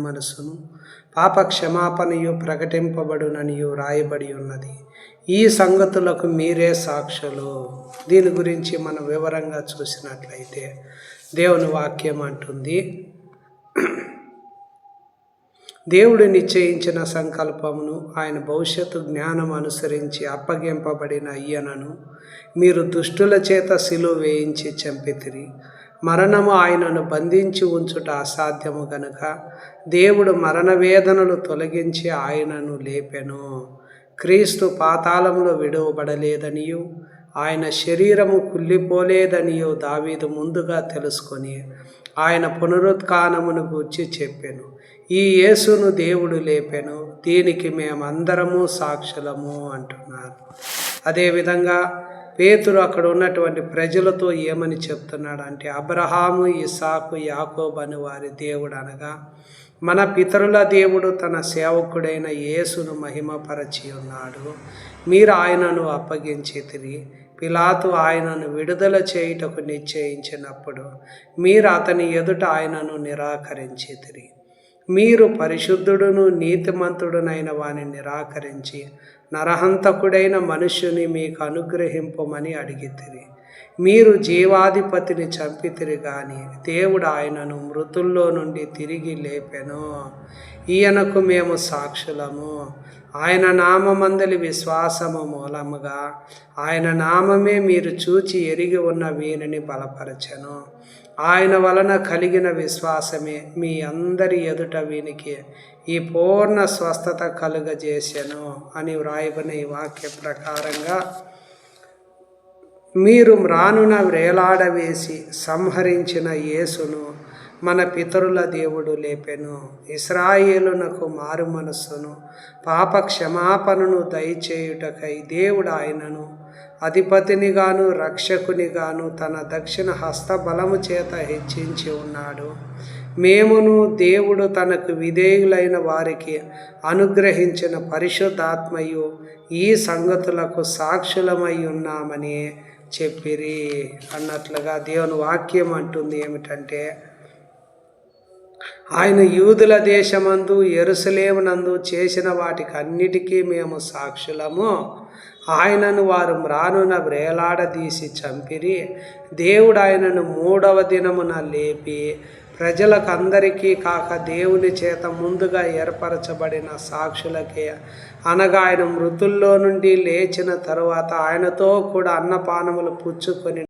మనసును పాప క్షమాపణయు ప్రకటింపబడుననియు రాయబడి ఉన్నది ఈ సంగతులకు మీరే సాక్షులు. దీని గురించి మనం వివరంగా చూసినట్లయితే దేవుని వాక్యం అంటుంది దేవుడు నిశ్చయించిన సంకల్పమును ఆయన భవిష్యత్తు జ్ఞానం అనుసరించి అప్పగింపబడిన అయ్యనను మీరు దుష్టుల చేత సిలువ వేయించి చంపితిరి. మరణము ఆయనను బంధించి ఉంచుట అసాధ్యము గనుక. దేవుడు మరణ వేదనలు తొలగించి ఆయనను లేపెను. క్రీస్తు పాతాళంలో విడవబడలేదనియు ఆయన శరీరము కుళ్ళిపోలేదనియో దావీదు ముందుగా తెలుసుకొని ఆయన పునరుత్నమును గూర్చి చెప్పాను. ఈ యేసును దేవుడు లేపెను దీనికి మేమందరము సాక్షులము అంటున్నారు. అదేవిధంగా పేతురు అక్కడ ఉన్నటువంటి ప్రజలతో ఏమని చెప్తున్నాడు అంటే అబ్రహాము ఇసాకు యాకోబ్ అని వారి దేవుడు అనగా మన పితరుల దేవుడు తన సేవకుడైన యేసును మహిమపరచి ఉన్నాడు. మీరు ఆయనను అప్పగించితిరి పిలాతు ఆయనను విడుదల చేయుటకు నిశ్చయించినప్పుడు మీరు అతని ఎదుట ఆయనను నిరాకరించితిరి మీరు పరిశుద్ధుడును నీతిమంతుడునైన వాని నిరాకరించి నరహంతకుడైన మనుష్యుని మీకు అనుగ్రహింపమని అడిగితిరి. మీరు జీవాధిపతిని చంపితిరి గాని దేవుడు ఆయనను మృతుల్లో నుండి తిరిగి లేపెను. ఈయనకు మేము సాక్షులము. ఆయన నామందలి విశ్వాసము మూలముగా ఆయన నామమే మీరు చూచి ఎరిగి ఉన్న వీనిని బలపరచను. ఆయన వలన కలిగిన విశ్వాసమే మీ అందరి ఎదుట వీనికి ఈ పూర్ణ స్వస్థత కలుగజేసెను అని వ్రాయబడిన ఈ వాక్య ప్రకారంగా మీరు మ్రానున వేలాడవేసి సంహరించిన యేసును మన పితరుల దేవుడు లేపెను. ఇస్రాయేలునకు మారు మనస్సును పాప క్షమాపణను దయచేయుటకై దేవుడు ఆయనను అధిపతినిగాను రక్షకునిగాను తన దక్షిణ హస్తబలము చేత హెచ్చించి ఉన్నాడు. మేమును దేవుడు తనకు విధేయులైన వారికి అనుగ్రహించిన పరిశుద్ధాత్మయు ఈ సంగతులకు సాక్షులమై ఉన్నామని చెప్పిరి అన్నట్లుగా దేవుని వాక్యం అంటుంది ఏమిటంటే ఆయన యూదుల దేశమందు ఎరుసలేమునందు చేసిన వాటికి అన్నిటికీ మేము సాక్షులము. ఆయనను వారు మ్రానున వేలాడదీసి చంపిరి. దేవుడు ఆయనను మూడవ దినమున లేపి ప్రజలకు అందరికీ కాక దేవుని చేత ముందుగా ఏర్పరచబడిన సాక్షులకే. అనగా ఆయన మృతుల్లో నుండి లేచిన తరువాత ఆయనతో కూడా అన్నపానములు పుచ్చుకొని